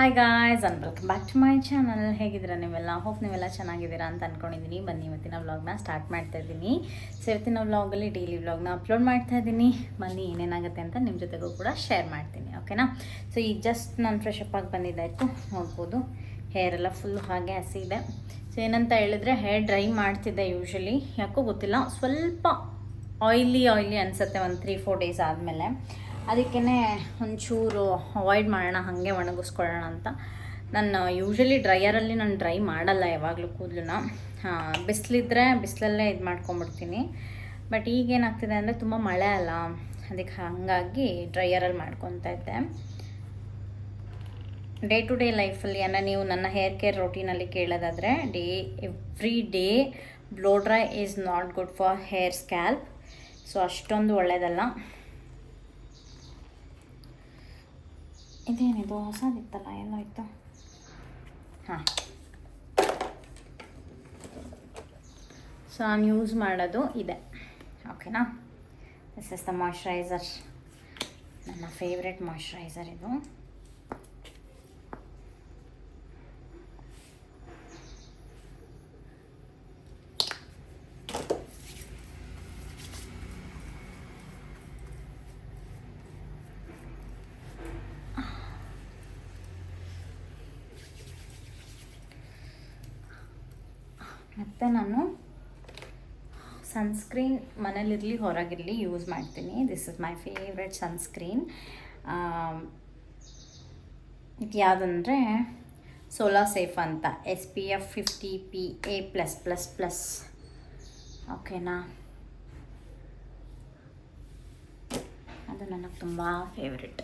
Hi guys and welcome back to my channel ಹೇಗಿದ್ದೀರಾ ನೀವೆಲ್ಲ? Hope ನೀವೆಲ್ಲ ಚೆನ್ನಾಗಿದ್ದೀರಾ ಅಂತ ಅಂದ್ಕೊಂಡಿದ್ದೀನಿ ಬನ್ನಿ, ಇವತ್ತಿನ ವ್ಲಾಗ್ನ ಸ್ಟಾರ್ಟ್ ಮಾಡ್ತಾ ಇದ್ದೀನಿ. ಸೊ ಇವತ್ತಿನ ವ್ಲಾಗಲ್ಲಿ ಡೈಲಿ ವ್ಲಾಗ್ನ ಅಪ್ಲೋಡ್ ಮಾಡ್ತಾ ಇದ್ದೀನಿ. ಬನ್ನಿ, ಏನೇನಾಗುತ್ತೆ ಅಂತ ನಿಮ್ಮ ಜೊತೆಗೂ ಕೂಡ ಶೇರ್ ಮಾಡ್ತೀನಿ ಓಕೆನಾ ಸೊ ಈಗ ಜಸ್ಟ್ ನಾನು ಫ್ರೆಶ್ ಅಪ್ ಆಗಿ ಬಂದಿದ್ದಾಯಿತು. ನೋಡ್ಬೋದು. ಹೇರ್ ಎಲ್ಲ ಫುಲ್ ಹಾಗೆ ಹಸಿ ಇದೆ. ಸೊ ಏನಂತ ಹೇಳಿದ್ರೆ ಹೇರ್ ಡ್ರೈ ಮಾಡ್ತಿದ್ದೆ ಯೂಶ್ವಲಿ ಯಾಕೋ ಗೊತ್ತಿಲ್ಲ. ಸ್ವಲ್ಪ ಆಯ್ಲಿ ಆಯ್ಲಿ ಅನಿಸುತ್ತೆ ಒಂದು ತ್ರೀ ಫೋರ್ ಡೇಸ್ ಆದಮೇಲೆ. ಅದಕ್ಕೇ ಒಂಚೂರು ಅವಾಯ್ಡ್ ಮಾಡೋಣ, ಹಾಗೆ ಒಣಗಿಸ್ಕೊಳ್ಳೋಣ ಅಂತ. ನಾನು ಯೂಶಲಿ ಡ್ರೈಯರಲ್ಲಿ ನಾನು ಡ್ರೈ ಮಾಡಲ್ಲ ಯಾವಾಗಲೂ ಕೂದಲನ್ನ. ಬಿಸಿಲಿದ್ರೆ ಬಿಸಿಲಲ್ಲೇ ಇದು ಮಾಡ್ಕೊಂಬಿಡ್ತೀನಿ. ಬಟ್ ಈಗೇನಾಗ್ತಿದೆ ಅಂದರೆ ತುಂಬ ಮಳೆ ಅಲ್ಲ, ಅದಕ್ಕೆ ಹಾಗಾಗಿ ಡ್ರೈಯರಲ್ಲಿ ಮಾಡ್ಕೊತಾ ಇದ್ದೆ. ಡೇ ಟು ಡೇ ಲೈಫಲ್ಲಿ ಏನ ನೀವು ನನ್ನ ಹೇರ್ ಕೇರ್ ರೊಟೀನಲ್ಲಿ ಕೇಳೋದಾದರೆ day every day blow dry is not good for hair scalp so ಅಷ್ಟೊಂದು ಒಳ್ಳೆಯದಲ್ಲ ಇದೇನಿದು ಹೊಸದಿತ್ತಲ್ಲ ಇತ್ತು ಹಾಂ. ಸೊ ನಾನು ಯೂಸ್ ಮಾಡೋದು ಇದೆ. ಓಕೆನಾ? ದಿಸ್ ಇಸ್ ದ ಮಾಯ್ಶ್ಚರೈಸರ್ ನನ್ನ ಫೇವ್ರೆಟ್ ಮಾಯ್ಶ್ಚರೈಸರ್ ಇದು. ಮತ್ತು ನಾನು ಸನ್ಸ್ಕ್ರೀನ್ ಮನೇಲಿರಲಿ, ಹೊರಗಿರಲಿ ಯೂಸ್ ಮಾಡ್ತೀನಿ. This is my favourite sunscreen ಇದು ಯಾವುದಂದರೆ ಸೋಲಾ ಸೇಫ್ ಅಂತ. S P F fifty P A plus plus plus ಓಕೆನಾ ಅದು ನನಗೆ ತುಂಬ ಫೇವ್ರೆಟ್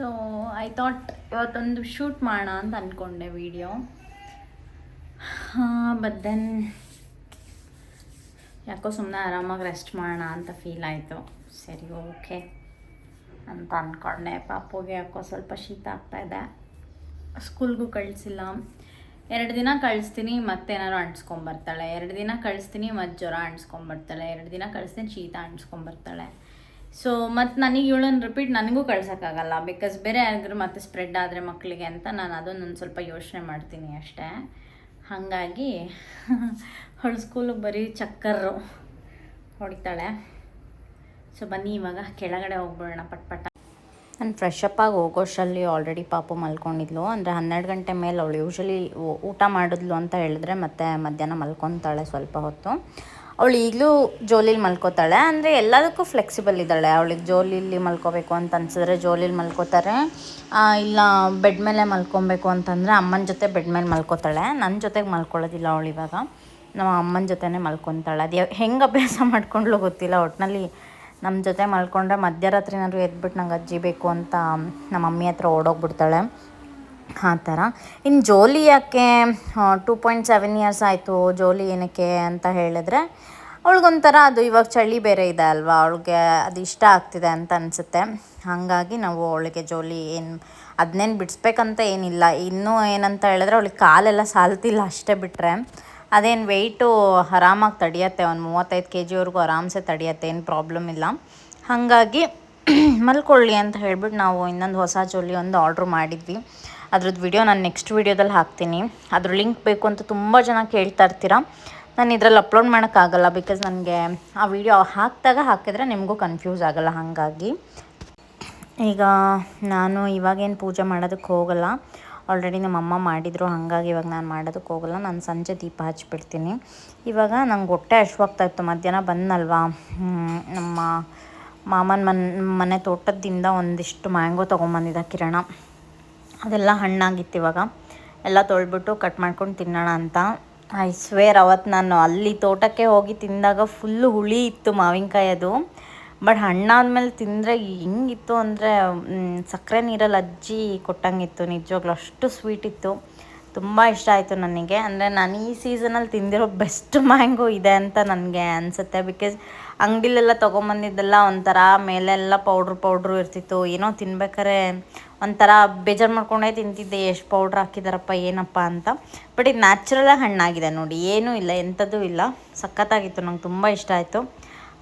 ಸೊ ಐ ಥಾಟ್ ಇವತ್ತೊಂದು ಶೂಟ್ ಮಾಡೋಣ ಅಂತ ಅಂದ್ಕೊಂಡೆ ವಿಡಿಯೋ ಬಟ್ ದೆನ್ ಯಾಕೋ ಸುಮ್ಮನೆ ಆರಾಮಾಗಿ ರೆಸ್ಟ್ ಮಾಡೋಣ ಅಂತ ಫೀಲ್ ಆಯಿತು. ಸರಿ ಓಕೆ ಅಂತ ಅಂದ್ಕೊಂಡೆ ಪಾಪುಗೆ ಯಾಕೋ ಸ್ವಲ್ಪ ಶೀತ ಆಗ್ತಾಯಿದೆ ಸ್ಕೂಲ್ಗೂ ಕಳಿಸಿಲ್ಲ. ಎರಡು ದಿನ ಕಳಿಸ್ತೀನಿ, ಮತ್ತೇನಾದ್ರು ಅಂಟ್ಸ್ಕೊಂಬರ್ತಾಳೆ ಎರಡು ದಿನ ಕಳಿಸ್ತೀನಿ ಮತ್ತು ಜ್ವರ ಅಂಟ್ಸ್ಕೊಂಬರ್ತಾಳೆ ಎರಡು ದಿನ ಕಳಿಸ್ತೀನಿ, ಶೀತ ಅಂಟಿಸ್ಕೊಂಬರ್ತಾಳೆ ಸೊ ಮತ್ತು ನನಗೆ ಇವಳನ್ನ ರಿಪೀಟ್ ನನಗೂ ಕಳ್ಸೋಕ್ಕಾಗಲ್ಲ. ಬಿಕಾಸ್ ಬೇರೆ ಯಾರಿಗೂ ಮತ್ತೆ ಸ್ಪ್ರೆಡ್ ಆದರೆ ಮಕ್ಕಳಿಗೆ ಅಂತ ನಾನು ಅದೊಂದು ಸ್ವಲ್ಪ ಯೋಚನೆ ಮಾಡ್ತೀನಿ ಅಷ್ಟೇ. ಹಾಗಾಗಿ ಅವಳು ಸ್ಕೂಲಿಗೆ ಬರೀ ಚಕ್ಕರು ಹೊಡಿತಾಳೆ. ಸೊ ಬನ್ನಿ ಇವಾಗ ಕೆಳಗಡೆ ಹೋಗ್ಬಿಡೋಣ ಪಟ್ ಪಟ. ನಾನು ಫ್ರೆಶ್ ಆಗಿ ಹೋಗೋಷ್ಟಲ್ಲಿ ಆಲ್ರೆಡಿ ಪಾಪು ಮಲ್ಕೊಂಡಿದ್ಲು. ಅಂದರೆ ಹನ್ನೆರಡು ಗಂಟೆ ಮೇಲೆ ಅವಳು ಯೂಶಲಿ ಊಟ ಮಾಡಿದ್ಲು ಅಂತ ಹೇಳಿದ್ರೆ ಮತ್ತೆ ಮಧ್ಯಾಹ್ನ ಮಲ್ಕೊತಾಳೆ ಸ್ವಲ್ಪ ಹೊತ್ತು. ಅವಳು ಈಗಲೂ ಜೋಲಿಲಿ ಮಲ್ಕೋತಾಳೆ. ಅಂದರೆ ಎಲ್ಲದಕ್ಕೂ ಫ್ಲೆಕ್ಸಿಬಲ್ ಇದ್ದಾಳೆ. ಅವಳಿಗೆ ಜೋಲಿಲಿ ಮಲ್ಕೋಬೇಕು ಅಂತ ಅನ್ಸಿದ್ರೆ ಜೋಲಿಲಿ ಮಲ್ಕೋತಾರೆ. ಇಲ್ಲ ಬೆಡ್ ಮೇಲೆ ಮಲ್ಕೊಬೇಕು ಅಂತಂದರೆ ಅಮ್ಮನ ಜೊತೆ ಬೆಡ್ ಮೇಲೆ ಮಲ್ಕೋತಾಳೆ. ನನ್ನ ಜೊತೆಗೆ ಮಲ್ಕೊಳ್ಳೋದಿಲ್ಲ ಅವಳು ಇವಾಗ. ನಮ್ಮ ಅಮ್ಮನ ಜೊತೆನೇ ಮಲ್ಕೊತಾಳೆ. ಅದು ಹೆಂಗೆ ಅಭ್ಯಾಸ ಮಾಡ್ಕೊಂಡ್ಲು ಗೊತ್ತಿಲ್ಲ. ಒಟ್ಟಿನಲ್ಲಿ ನಮ್ಮ ಜೊತೆ ಮಲ್ಕೊಂಡ್ರೆ ಮಧ್ಯರಾತ್ರಿನಾದ್ರು ಎದ್ಬಿಟ್ಟು ನಂಗೆ ಅಜ್ಜಿ ಬೇಕು ಅಂತ ನಮ್ಮ ಮಮ್ಮಿ ಹತ್ರ ಓಡೋಗ್ಬಿಡ್ತಾಳೆ. ಆ ಥರ. ಇನ್ನು ಜೋಲಿ ಯಾಕೆ ಟೂ ಪಾಯಿಂಟ್ ಸೆವೆನ್ ಇಯರ್ಸ್ ಆಯಿತು ಜೋಲಿ ಏನಕ್ಕೆ ಅಂತ ಹೇಳಿದ್ರೆ, ಅವಳಿಗೊಂಥರ ಅದು ಇವಾಗ ಚಳಿ ಬೇರೆ ಇದೆ ಅಲ್ವಾ, ಅವಳಿಗೆ ಅದು ಇಷ್ಟ ಆಗ್ತಿದೆ ಅಂತ ಅನಿಸುತ್ತೆ. ಹಾಗಾಗಿ ನಾವು ಅವಳಿಗೆ ಜೋಲಿ ಏನು ಅದನ್ನೇನು ಬಿಡಿಸ್ಬೇಕಂತ ಏನಿಲ್ಲ. ಇನ್ನೂ ಏನಂತ ಹೇಳಿದ್ರೆ ಅವಳಿಗೆ ಕಾಲೆಲ್ಲ ಸಾಲ್ತಿಲ್ಲ ಅಷ್ಟೇ ಬಿಟ್ಟರೆ ಅದೇನು ವೆಯ್ಟು ಆರಾಮಾಗಿ ತಡೆಯತ್ತೆ, ಒಂದು ಮೂವತ್ತೈದು ಕೆ ಜಿವರೆಗೂ ಆರಾಮ್ಸೆ ತಡೆಯತ್ತೆ, ಏನು ಪ್ರಾಬ್ಲಮ್ ಇಲ್ಲ. ಹಾಗಾಗಿ ಮಲ್ಕೊಳ್ಳಿ ಅಂತ ಹೇಳ್ಬಿಟ್ಟು ನಾವು ಇನ್ನೊಂದು ಹೊಸ ಜೋಲಿ ಒಂದು ಆರ್ಡ್ರ್ ಮಾಡಿದ್ವಿ. ಅದ್ರದ್ದು ವಿಡಿಯೋ ನಾನು ನೆಕ್ಸ್ಟ್ ವಿಡಿಯೋದಲ್ಲಿ ಹಾಕ್ತೀನಿ. ಅದ್ರ ಲಿಂಕ್ ಬೇಕು ಅಂತ ತುಂಬ ಜನ ಕೇಳ್ತಾ ಇರ್ತೀರ. ನಾನು ಇದರಲ್ಲಿ ಅಪ್ಲೋಡ್ ಮಾಡೋಕ್ಕಾಗಲ್ಲ ಬಿಕಾಸ್ ನನಗೆ ಆ ವಿಡಿಯೋ ಹಾಕಿದಾಗ ಹಾಕಿದ್ರೆ ನಿಮಗೂ ಕನ್ಫ್ಯೂಸ್ ಆಗೋಲ್ಲ ಹಾಗಾಗಿ. ಈಗ ನಾನು ಇವಾಗೇನು ಪೂಜೆ ಮಾಡೋದಕ್ಕೆ ಹೋಗಲ್ಲ. ಆಲ್ರೆಡಿ ನಮ್ಮ ಅಮ್ಮ ಮಾಡಿದರು, ಹಾಗಾಗಿ ಇವಾಗ ನಾನು ಮಾಡೋದಕ್ಕೆ ಹೋಗಲ್ಲ. ನಾನು ಸಂಜೆ ದೀಪ ಹಚ್ಚಿಬಿಡ್ತೀನಿ ಇವಾಗ ನಂಗೆ ಹೊಟ್ಟೆ ಇತ್ತು. ಮಧ್ಯಾಹ್ನ ಬಂದಲ್ವಾ ನಮ್ಮ ಮಾಮನ ಮನ್, ಮನೆ ತೋಟದಿಂದ ಒಂದಿಷ್ಟು ಮ್ಯಾಂಗೋ ತೊಗೊಂಬಂದಿದ್ದ ಕಿರಣ. ಅದೆಲ್ಲ ಹಣ್ಣಾಗಿತ್ತು ಇವಾಗ. ಎಲ್ಲ ತೊಳ್ಬಿಟ್ಟು ಕಟ್ ಮಾಡ್ಕೊಂಡು ತಿನ್ನೋಣ ಅಂತ. ಐ ಸ್ವೇರ್ ಅವತ್ತು ನಾನು ಅಲ್ಲಿ ತೋಟಕ್ಕೆ ಹೋಗಿ ತಿಂದಾಗ ಫುಲ್ಲು ಹುಳಿ ಇತ್ತು ಮಾವಿನಕಾಯಿ ಅದು. ಬಟ್ ಹಣ್ಣಾದ್ಮೇಲೆ ತಿಂದರೆ ಹೆಂಗಿತ್ತು ಅಂದರೆ ಸಕ್ಕರೆ ನೀರಲ್ಲಿ ಅಜ್ಜಿ ಕೊಟ್ಟಂಗಿತ್ತು ನಿಜವಾಗ್ಲೂ ಅಷ್ಟು ಸ್ವೀಟ್ ಇತ್ತು. ತುಂಬ ಇಷ್ಟ ಆಯಿತು ನನಗೆ. ಅಂದರೆ ನಾನು ಈ ಸೀಸನಲ್ಲಿ ತಿಂದಿರೋ ಬೆಸ್ಟ್ ಮ್ಯಾಂಗೋ ಇದೆ ಅಂತ ನನಗೆ ಅನಿಸುತ್ತೆ. ಬಿಕಾಸ್ ಅಂಗಡಿಲೆಲ್ಲ ತೊಗೊಂಬಂದಿದ್ದೆಲ್ಲ ಒಂಥರ ಮೇಲೆಲ್ಲ ಪೌಡ್ರು ಪೌಡ್ರು ಇರ್ತಿತ್ತು. ಏನೋ ತಿನ್ಬೇಕಾರೆ ಒಂಥರ ಬೇಜಾರು ಮಾಡ್ಕೊಂಡೇ ತಿಂತಿದ್ದೆ, ಎಷ್ಟು ಪೌಡ್ರ್ ಹಾಕಿದಾರಪ್ಪ, ಏನಪ್ಪ ಅಂತ. ಬಟ್ ಇದು ನ್ಯಾಚುರಲಾಗಿ ಹಣ್ಣಾಗಿದೆ ನೋಡಿ, ಏನೂ ಇಲ್ಲ, ಎಂಥದ್ದು ಇಲ್ಲ. ಸಖತ್ತಾಗಿತ್ತು, ನಂಗೆ ತುಂಬ ಇಷ್ಟ ಆಯಿತು.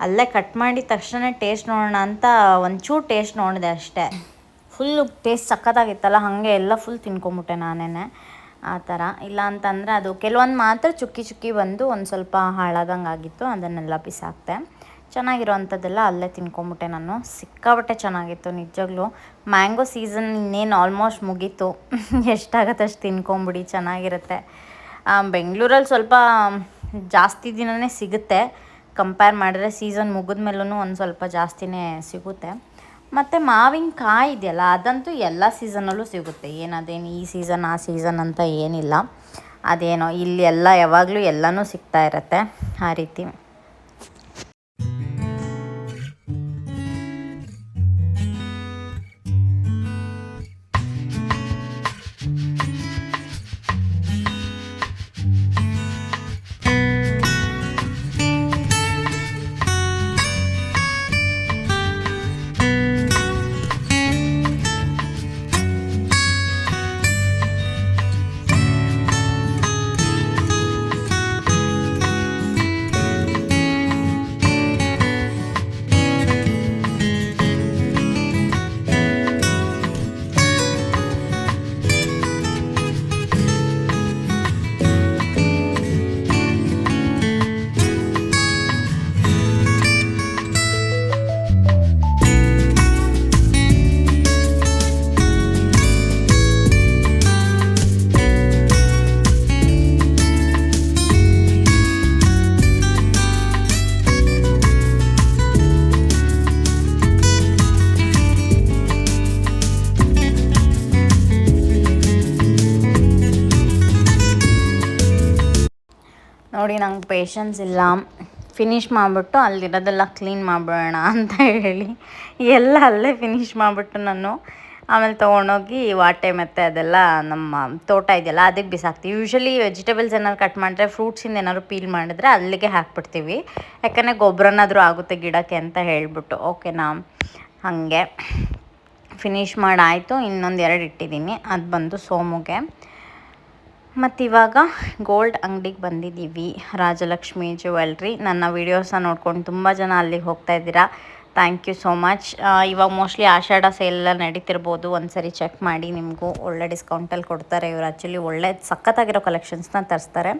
ಅಲ್ಲೇ ಕಟ್ ಮಾಡಿದ ತಕ್ಷಣ ಟೇಸ್ಟ್ ನೋಡೋಣ ಅಂತ ಒಂಚೂರು ಟೇಸ್ಟ್ ನೋಡಿದೆ ಅಷ್ಟೇ. ಫುಲ್ಲು ಟೇಸ್ಟ್ ಸಖತ್ತಾಗಿತ್ತಲ್ಲ, ಹಾಗೆ ಎಲ್ಲ ಫುಲ್ ತಿನ್ಕೊಂಬಿಟ್ಟೆ ನಾನೇ ಆ ಥರ. ಇಲ್ಲ ಅಂತಂದರೆ ಅದು ಕೆಲವೊಂದು ಮಾತ್ರ ಚುಕ್ಕಿ ಚುಕ್ಕಿ ಬಂದು ಒಂದು ಸ್ವಲ್ಪ ಹಾಳಾದಂಗೆ ಆಗಿತ್ತು ಅದನ್ನೆಲ್ಲ ಬಿಸಾಕ್ತೆ ಚೆನ್ನಾಗಿರೋವಂಥದ್ದೆಲ್ಲ ಅಲ್ಲೇ ತಿನ್ಕೊಂಬಿಟ್ಟೆ ನಾನು. ಸಿಕ್ಕಾಬಟ್ಟೆ ಚೆನ್ನಾಗಿತ್ತು ನಿಜವಾಗ್ಲೂ. ಮ್ಯಾಂಗೋ ಸೀಸನ್ ಇನ್ನೇನು ಆಲ್ಮೋಸ್ಟ್ ಮುಗೀತು. ಎಷ್ಟಾಗತ್ತೆ ಅಷ್ಟು ತಿನ್ಕೊಂಬಿಡಿ, ಚೆನ್ನಾಗಿರುತ್ತೆ. ಬೆಂಗಳೂರಲ್ಲಿ ಸ್ವಲ್ಪ ಜಾಸ್ತಿ ದಿನವೇ ಸಿಗುತ್ತೆ. ಕಂಪೇರ್ ಮಾಡಿದ್ರೆ ಸೀಸನ್ ಮುಗಿದ ಮೇಲೂ ಒಂದು ಸ್ವಲ್ಪ ಜಾಸ್ತಿನೇ ಸಿಗುತ್ತೆ. ಮತ್ತು ಮಾವಿನಕಾಯಿ ಇದೆಯಲ್ಲ, ಅದಂತೂ ಎಲ್ಲ ಸೀಸನಲ್ಲೂ ಸಿಗುತ್ತೆ. ಏನದೇನು ಈ ಸೀಸನ್, ಆ ಸೀಸನ್ ಅಂತ ಏನಿಲ್ಲ. ಅದೇನೋ, ಇಲ್ಲಿ ಎಲ್ಲ ಯಾವಾಗಲೂ ಎಲ್ಲನೂ ಸಿಗ್ತಾ ಇರತ್ತೆ ಆ ರೀತಿ. ನೋಡಿ ನಂಗೆ ಪೇಷನ್ಸ್ ಇಲ್ಲ. ಫಿನಿಶ್ ಮಾಡಿಬಿಟ್ಟು ಅಲ್ಲಿರೋದೆಲ್ಲ ಕ್ಲೀನ್ ಮಾಡಿಬಿಡೋಣ ಅಂತ ಹೇಳಿ. ಎಲ್ಲ ಅಲ್ಲೇ ಫಿನಿಶ್ ಮಾಡಿಬಿಟ್ಟು ನಾನು ಆಮೇಲೆ ತೊಗೊಂಡೋಗಿ ವಾಟೆ ಮತ್ತು ಅದೆಲ್ಲ ನಮ್ಮ ತೋಟ ಇದೆಯಲ್ಲ ಅದಕ್ಕೆ ಬಿಸಾಕ್ತೀವಿ. ಯೂಶ್ವಲಿ ವೆಜಿಟೇಬಲ್ಸ್ ಏನಾದ್ರು ಕಟ್ ಮಾಡಿದ್ರೆ ಫ್ರೂಟ್ಸಿಂದ ಏನಾದ್ರು ಪೀಲ್ ಮಾಡಿದ್ರೆ ಅಲ್ಲಿಗೆ ಹಾಕ್ಬಿಡ್ತೀವಿ. ಯಾಕಂದರೆ ಗೊಬ್ಬರನಾದರೂ ಆಗುತ್ತೆ ಗಿಡಕ್ಕೆ ಅಂತ ಹೇಳಿಬಿಟ್ಟು. ಓಕೆನಾ ಹಾಗೆ. ಫಿನಿಷ್ ಮಾಡಾಯಿತು. ಇನ್ನೊಂದು ಎರಡು ಇಟ್ಟಿದ್ದೀನಿ. ಅದು ಬಂದು ಸೋಮುಗೆ. ಮತ್ತು ಇವಾಗ ಗೋಲ್ಡ್ ಅಂಗಡಿಗೆ ಬಂದಿದ್ದೀವಿ. ರಾಜಲಕ್ಷ್ಮಿ ಜ್ಯುವೆಲ್ರಿ. ನನ್ನ ವೀಡಿಯೋಸ್ನ ನೋಡ್ಕೊಂಡು ತುಂಬ ಜನ ಅಲ್ಲಿಗೆ ಹೋಗ್ತಾ ಇದ್ದೀರಾ. ಥ್ಯಾಂಕ್ ಯು ಸೋ ಮಚ್ ಇವಾಗ ಮೋಸ್ಟ್ಲಿ ಆಷಾಢ ಸೇಲೆಲ್ಲ ನಡೀತಿರ್ಬೋದು. ಒಂದು ಸರಿ ಚೆಕ್ ಮಾಡಿ ನಿಮಗೂ ಒಳ್ಳೆ ಡಿಸ್ಕೌಂಟಲ್ಲಿ ಕೊಡ್ತಾರೆ. ಇವರು ಆ್ಯಕ್ಚುಲಿ ಒಳ್ಳೆ ಸಖತ್ತಾಗಿರೋ ಕಲೆಕ್ಷನ್ಸ್ನ ತರಿಸ್ತಾರೆ.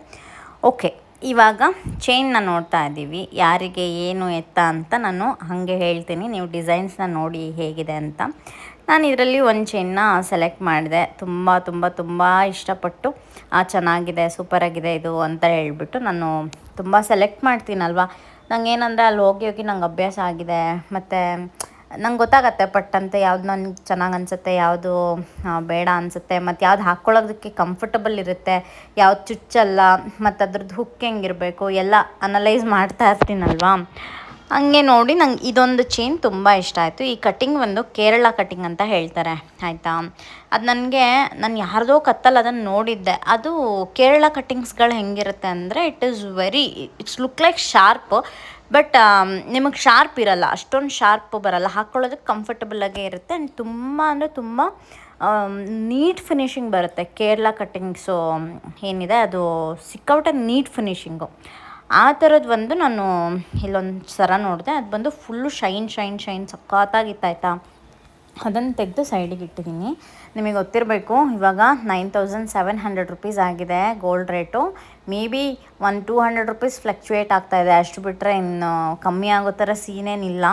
ಓಕೆ ಇವಾಗ ಚೈನ್ನ ನೋಡ್ತಾ ಇದ್ದೀವಿ. ಯಾರಿಗೆ ಏನು ಎತ್ತ ಅಂತ ನಾನು ಹಾಗೆ ಹೇಳ್ತೀನಿ. ನೀವು ಡಿಸೈನ್ಸ್ನ ನೋಡಿ ಹೇಗಿದೆ ಅಂತ. ನಾನು ಇದರಲ್ಲಿ ಒಂದು ಚೈನ್ನ ಸೆಲೆಕ್ಟ್ ಮಾಡಿದೆ. ತುಂಬ ತುಂಬ ತುಂಬ ಇಷ್ಟಪಟ್ಟು ಚೆನ್ನಾಗಿದೆ ಸೂಪರಾಗಿದೆ ಇದು ಅಂತ ಹೇಳಿಬಿಟ್ಟು ನಾನು ತುಂಬ ಸೆಲೆಕ್ಟ್ ಮಾಡ್ತೀನಲ್ವ? ನಂಗೆ ಏನಂದರೆ ಅಲ್ಲಿ ಹೋಗಿ ಹೋಗಿ ನಂಗೆ ಅಭ್ಯಾಸ ಆಗಿದೆ. ಮತ್ತು ನಂಗೆ ಗೊತ್ತಾಗತ್ತೆ ಪಟ್ ಅಂತ ಯಾವ್ದು ನನಗೆ ಚೆನ್ನಾಗಿ ಅನಿಸುತ್ತೆ, ಯಾವುದು ಬೇಡ ಅನಿಸುತ್ತೆ. ಮತ್ತು ಯಾವ್ದು ಹಾಕ್ಕೊಳ್ಳೋದಕ್ಕೆ ಕಂಫರ್ಟಬಲ್ ಇರುತ್ತೆ, ಯಾವ್ದು ಚುಚ್ಚಲ್ಲ ಮತ್ತು ಅದ್ರದ್ದು ಹುಕ್ ಹೆಂಗಿರಬೇಕು, ಎಲ್ಲ ಅನಲೈಸ್ ಮಾಡ್ತಾ ಇರ್ತೀನಲ್ವಾ? ಹಂಗೆ ನೋಡಿ ನಂಗೆ ಇದೊಂದು ಚೈನ್ ತುಂಬ ಇಷ್ಟ ಆಯಿತು. ಈ ಕಟ್ಟಿಂಗ್ ಒಂದು ಕೇರಳ ಕಟ್ಟಿಂಗ್ ಅಂತ ಹೇಳ್ತಾರೆ. ಆಯಿತಾ? ಅದು ನನಗೆ, ನಾನು ಯಾರ್ದೋ ಕತ್ತಲ್ಲಿ ಅದನ್ನು ನೋಡಿದ್ದೆ. ಅದು ಕೇರಳ ಕಟ್ಟಿಂಗ್ಸ್ಗಳು ಹೆಂಗಿರುತ್ತೆ ಅಂದರೆ it is very it's look like sharp but ನಿಮಗೆ ಶಾರ್ಪ್ ಇರಲ್ಲ. ಅಷ್ಟೊಂದು ಶಾರ್ಪ್ ಬರಲ್ಲ. ಹಾಕ್ಕೊಳ್ಳೋದಕ್ಕೆ ಕಂಫರ್ಟಬಲಾಗೇ ಇರುತ್ತೆ. ಆ್ಯಂಡ್ ತುಂಬ ಅಂದರೆ ತುಂಬ ನೀಟ್ ಫಿನಿಶಿಂಗ್ ಬರುತ್ತೆ. ಕೇರಳ ಕಟ್ಟಿಂಗ್ಸು ಏನಿದೆ, ಅದು ಸಿಕ್ಕೌಟ ನೀಟ್ ಫಿನಿಶಿಂಗು ಆ ಥರದ್ದು ಬಂದು ನಾನು ಇಲ್ಲೊಂದು ಸರ ನೋಡಿದೆ. ಅದು ಬಂದು ಫುಲ್ಲು ಶೈನ್ ಶೈನ್ ಶೈನ್ ಸಖತ್ತಾಗಿತ್ತು ಆಯಿತಾ ಅದನ್ನು ತೆಗೆದು ಸೈಡಿಗೆ ಇಟ್ಟಿದ್ದೀನಿ ನಿಮಗೆ ಗೊತ್ತಿರಬೇಕು, ಇವಾಗ nine thousand seven hundred rupees ಆಗಿದೆ gold rate maybe one two hundred rupees fluctuate ಆಗ್ತಾಯಿದೆ ಅಷ್ಟು ಬಿಟ್ಟರೆ ಇನ್ನು ಕಮ್ಮಿ ಆಗೋ ಥರ ಸೀನೇನಿಲ್ಲ.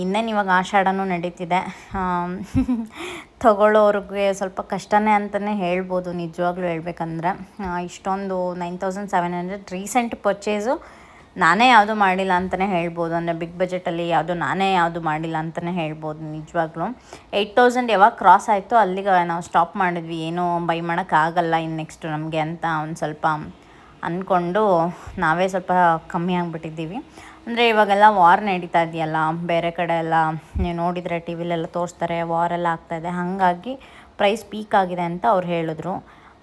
ಇನ್ನೇನು ಇವಾಗ ಆಷಾಢನೂ ನಡೀತಿದೆ. ತಗೊಳ್ಳೋರಿಗೆ ಸ್ವಲ್ಪ ಕಷ್ಟನೇ ಅಂತಲೇ ಹೇಳ್ಬೋದು, ನಿಜವಾಗ್ಲೂ ಹೇಳ್ಬೇಕಂದ್ರೆ. ಇಷ್ಟೊಂದು nine thousand seven hundred recent purchase ನಾನೇ ಯಾವುದು ಮಾಡಿಲ್ಲ ಅಂತಲೇ ಹೇಳ್ಬೋದು. ಅಂದರೆ ಬಿಗ್ ಬಜೆಟಲ್ಲಿ ಯಾವುದು ನಾನೇ ಯಾವುದು ಮಾಡಿಲ್ಲ ಅಂತಲೇ ಹೇಳ್ಬೋದು, ನಿಜವಾಗ್ಲೂ. ಏಯ್ಟ್ ತೌಸಂಡ್ ಯಾವಾಗ ಕ್ರಾಸ್ ಆಯಿತು ಅಲ್ಲಿಗೆ ನಾವು ಸ್ಟಾಪ್ ಮಾಡಿದ್ವಿ. ಏನೂ ಬೈ ಮಾಡೋಕ್ಕಾಗಲ್ಲ ಇನ್ನು ನೆಕ್ಸ್ಟು ನಮಗೆ ಅಂತ ಒಂದು ಸ್ವಲ್ಪ ಅಂದ್ಕೊಂಡು ನಾವೇ ಸ್ವಲ್ಪ ಕಮ್ಮಿ ಆಗಿಬಿಟ್ಟಿದ್ದೀವಿ. ಅಂದರೆ ಇವಾಗೆಲ್ಲ ವಾರ್ ನಡೀತಾ ಇದೆಯಲ್ಲ, ಬೇರೆ ಕಡೆ ಎಲ್ಲ ನೀವು ನೋಡಿದರೆ ಟಿ ವಿಲೆಲ್ಲ ತೋರಿಸ್ತಾರೆ, ವಾರ್ ಎಲ್ಲ ಆಗ್ತಾಯಿದೆ ಹಾಗಾಗಿ ಪ್ರೈಸ್ ಪೀಕ್ ಆಗಿದೆ ಅಂತ ಅವ್ರು ಹೇಳಿದ್ರು.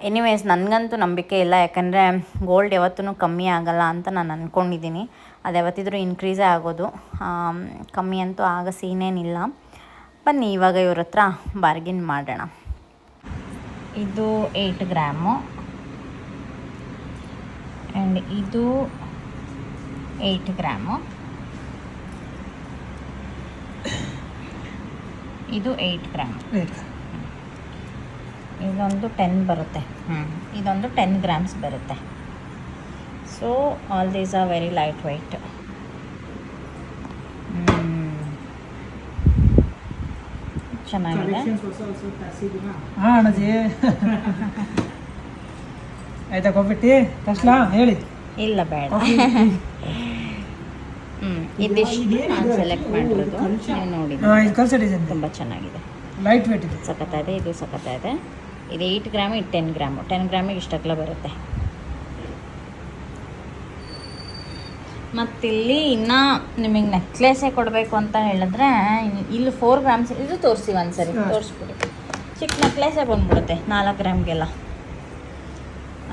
ಎನಿವೇಸ್ ನನಗಂತೂ ನಂಬಿಕೆ ಇಲ್ಲ, ಯಾಕಂದರೆ ಗೋಲ್ಡ್ ಯಾವತ್ತೂ ಕಮ್ಮಿ ಆಗಲ್ಲ ಅಂತ ನಾನು ಅಂದ್ಕೊಂಡಿದ್ದೀನಿ ಅದು ಯಾವತ್ತಿದ್ರೂ ಇನ್ಕ್ರೀಸೇ ಆಗೋದು. ಕಮ್ಮಿ ಅಂತೂ ಆಗ ಸೀನೇನಿಲ್ಲ ಬನ್ನಿ, ಇವಾಗ ಇವ್ರ ಹತ್ರ ಬಾರ್ಗಿನ್ ಮಾಡೋಣ. ಇದು ಏಯ್ಟ್ ಗ್ರಾಮು ಆ್ಯಂಡ್ ಇದು ಏಯ್ಟ್ ಗ್ರಾಮು ಇದು ಏಯ್ಟ್ ಗ್ರಾಮ್ ಇದೊಂದು ಟೆನ್ ಬರುತ್ತೆ. ಹ್ಞೂ ಇದೊಂದು ಟೆನ್ ಗ್ರಾಮ್ಸ್ ಬರುತ್ತೆ. So all these are very light weight ಚೆನ್ನಾಗಿದೆ. ಹಾಂ ಅಣ್ಣಜಿ. ಆಯ್ತಾ ಕೊಬ್ಬಿಟ್ಟಿ ಕಷ್ಟಲಾ ಹೇಳಿ. ಇಲ್ಲ ಬೇಡ. ಇದಿಷ್ಟು ನಾನು ಸೆಲೆಕ್ಟ್ ಮಾಡಿರೋದು. ನೀವು ನೋಡಿ. ಇದು ತುಂಬ ಚೆನ್ನಾಗಿದೆ. ಲೈಟ್ ವೇಟ್ ಇದೆ. ಸಖತ್ತಾಗಿದೆ ಇದು ಸಖತ್ತಾಗಿದೆ ಇದು ಏಯ್ಟ್ ಗ್ರಾಮ್ ಇದು ಟೆನ್ ಗ್ರಾಮು ಟೆನ್ ಗ್ರಾಮಿಗೆ ಇಷ್ಟಕ್ಲ ಬರುತ್ತೆ. ಮತ್ತಿಲ್ಲಿ ಇನ್ನೂ ನಿಮಗೆ ನೆಕ್ಲೆಸೇ ಕೊಡಬೇಕು ಅಂತ ಹೇಳಿದ್ರೆ ಇಲ್ಲಿ ಫೋರ್ ಗ್ರಾಮ್ಸ್ ಇದು ತೋರಿಸಿ ಒಂದ್ಸರಿ. ತೋರಿಸ್ಬಿಡಿ. ಚಿಕ್ಕ ನೆಕ್ಲೆಸೇ ಬಂದ್ಬಿಡುತ್ತೆ ನಾಲ್ಕು ಗ್ರಾಮ್ಗೆಲ್ಲ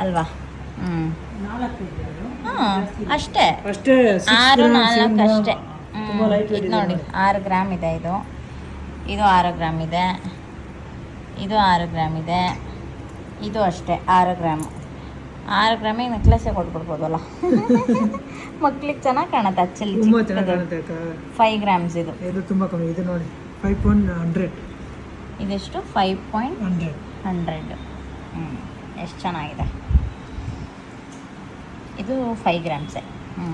ಅಲ್ವಾ? ಹ್ಞೂ ಅಷ್ಟೇ. ಅಷ್ಟೇ ಆರು ನಾಲ್ಕು ಅಷ್ಟೇ. ಇದು ನೋಡಿ. ಆರು ಗ್ರಾಮ್ ಇದೆ ಇದು. ಇದು ಆರು ಗ್ರಾಮ್ ಇದೆ. ಇದು ಆರು ಗ್ರಾಮ್ ಇದೆ. ಇದು ಅಷ್ಟೇ ಆರು ಗ್ರಾಮ್. ಆರು ಗ್ರಾಮಿಗೆ ನೆಕ್ಲೆಸ್ಸೇ ಕೊಟ್ಬಿಡ್ಬೋದಲ್ಲ. ಮಕ್ಳಿಗೆ ಚೆನ್ನಾಗಿ ಕಾಣುತ್ತೆ ಅಕ್ಕ. ಫೈವ್ ಗ್ರಾಮ್ಸ್ ಇದು. ಇದು ತುಂಬ ಕಮ್ಮಿ ಇದು ನೋಡಿ ಫೈವ್ ಪಾಯಿಂಟ್ ಹಂಡ್ರೆಡ್ ಇದೆಷ್ಟು? ಫೈವ್ ಪಾಯಿಂಟ್ ಹಂಡ್ರೆಡ್ ಹಂಡ್ರೆಡ್ ಹ್ಞೂ ಎಷ್ಟು ಚೆನ್ನಾಗಿದೆ. ಇದು ಫೈವ್ ಗ್ರಾಮ್ಸೇ ಹ್ಞೂ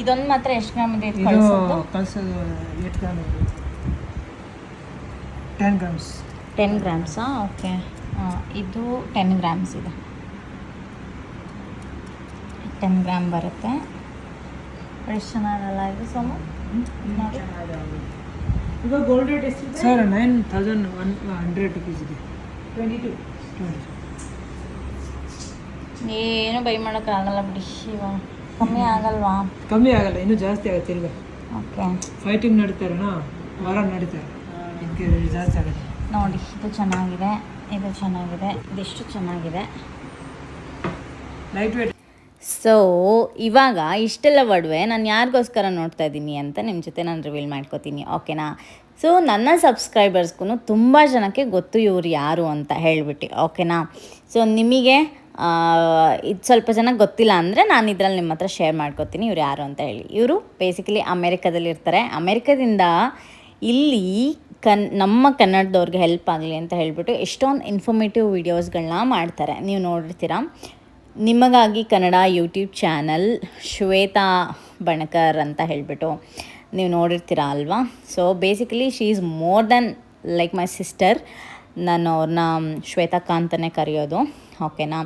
ಇದೊಂದು ಮಾತ್ರ ಎಷ್ಟು ಗ್ರಾಮ್ ಇದೆ ಇದು ಇದು ಕಳ್ಸೋದು ಕಲ್ಸೋದು ಏಟ್ ಗ್ರಾಮ್ ಇದೆ ಟೆನ್ ಗ್ರಾಮ್ಸ್ ಟೆನ್ ಗ್ರಾಮ್ಸಾ ಓಕೆ ಇದು ಟೆನ್ ಗ್ರಾಮ್ಸ್ ಇದೆ. ಟೆನ್ ಗ್ರಾಮ್ ಬರುತ್ತೆ. ಎಷ್ಟು ಚೆನ್ನಾಗಲ್ಲ ಇದು ಸೋಮ? ನೋಡಿ. ಈಗ ಗೋಲ್ಡ್ ರೇಟ್ ಎಷ್ಟಿದೆ? Sir nine thousand one hundred rupees ಇದೆ. ಟ್ವೆಂಟಿ ಟು ಟ್ವೆಂಟಿ ಏನು ಬೈ ಮಾಡೋಕ್ಕಾಗಲ್ಲ ಬಿಡಿ ಇವಾಗ ಕಮ್ಮಿ ಆಗಲ್ವಾ? ಕಮ್ಮಿ ಆಗಲ್ಲ ಇನ್ನೂ ಜಾಸ್ತಿ ಆಗುತ್ತೆ ಓಕೆ. ಫೈಟಿಂಗ್ ನಡೀತಾರಣ ವಾರ ನಡೀತಾರೆ. ಇದಕ್ಕೆ ಜಾಸ್ತಿ ಆಗುತ್ತೆ. ನೋಡಿ ಇದು ಚೆನ್ನಾಗಿದೆ ಇದು ಚೆನ್ನಾಗಿದೆ ಇದಿಷ್ಟು ಚೆನ್ನಾಗಿದೆ. ಲೈಟ್ ವೇಟ್ ಸೊ ಇವಾಗ ಇಷ್ಟೆಲ್ಲ ಒಡವೆ ನಾನು ಯಾರಿಗೋಸ್ಕರ ನೋಡ್ತಾ ಇದ್ದೀನಿ ಅಂತ ನಿಮ್ಮ ಜೊತೆ ನಾನು ರಿವೀಲ್ ಮಾಡ್ಕೋತೀನಿ ಓಕೆನಾ ಸೊ ನನ್ನ ಸಬ್ಸ್ಕ್ರೈಬರ್ಸ್ಗೂ ತುಂಬ ಜನಕ್ಕೆ ಗೊತ್ತು ಇವ್ರು ಯಾರು ಅಂತ ಹೇಳಿಬಿಟ್ಟು ಓಕೆನಾ ಸೊ ನಿಮಗೆ ಇದು ಸ್ವಲ್ಪ ಜನ ಗೊತ್ತಿಲ್ಲ ಅಂದರೆ ನಾನು ಇದರಲ್ಲಿ ನಿಮ್ಮ ಹತ್ರ ಶೇರ್ ಮಾಡ್ಕೋತೀನಿ. ಇವ್ರು ಯಾರು ಅಂತ ಹೇಳಿ. ಇವರು ಬೇಸಿಕಲಿ ಅಮೇರಿಕಾದಲ್ಲಿ ಇರ್ತಾರೆ. ಅಮೇರಿಕಾದಿಂದ ಇಲ್ಲಿ ಕನ್, ನಮ್ಮ ಕನ್ನಡದವ್ರಿಗೆ ಹೆಲ್ಪ್ ಆಗಲಿ ಅಂತ ಹೇಳಿಬಿಟ್ಟು ಎಷ್ಟೊಂದು ಇನ್ಫಾರ್ಮೇಟಿವ್ ವೀಡಿಯೋಸ್ಗಳನ್ನ ಮಾಡ್ತಾರೆ. ನೀವು ನೋಡಿರ್ತೀರ. ನಿಮಗಾಗಿ ಕನ್ನಡ ಯೂಟ್ಯೂಬ್ ಚಾನಲ್ ಶ್ವೇತಾ ಬಣಕರ್ ಅಂತ ಹೇಳಿಬಿಟ್ಟು ನೀವು ನೋಡಿರ್ತೀರ ಅಲ್ವಾ? So basically she is more than like my sister ನಾನು ಅವ್ರನ್ನ ಶ್ವೇತಕ್ಕ ಅಂತಲೇ ಕರೆಯೋದು. ಓಕೆನಾ?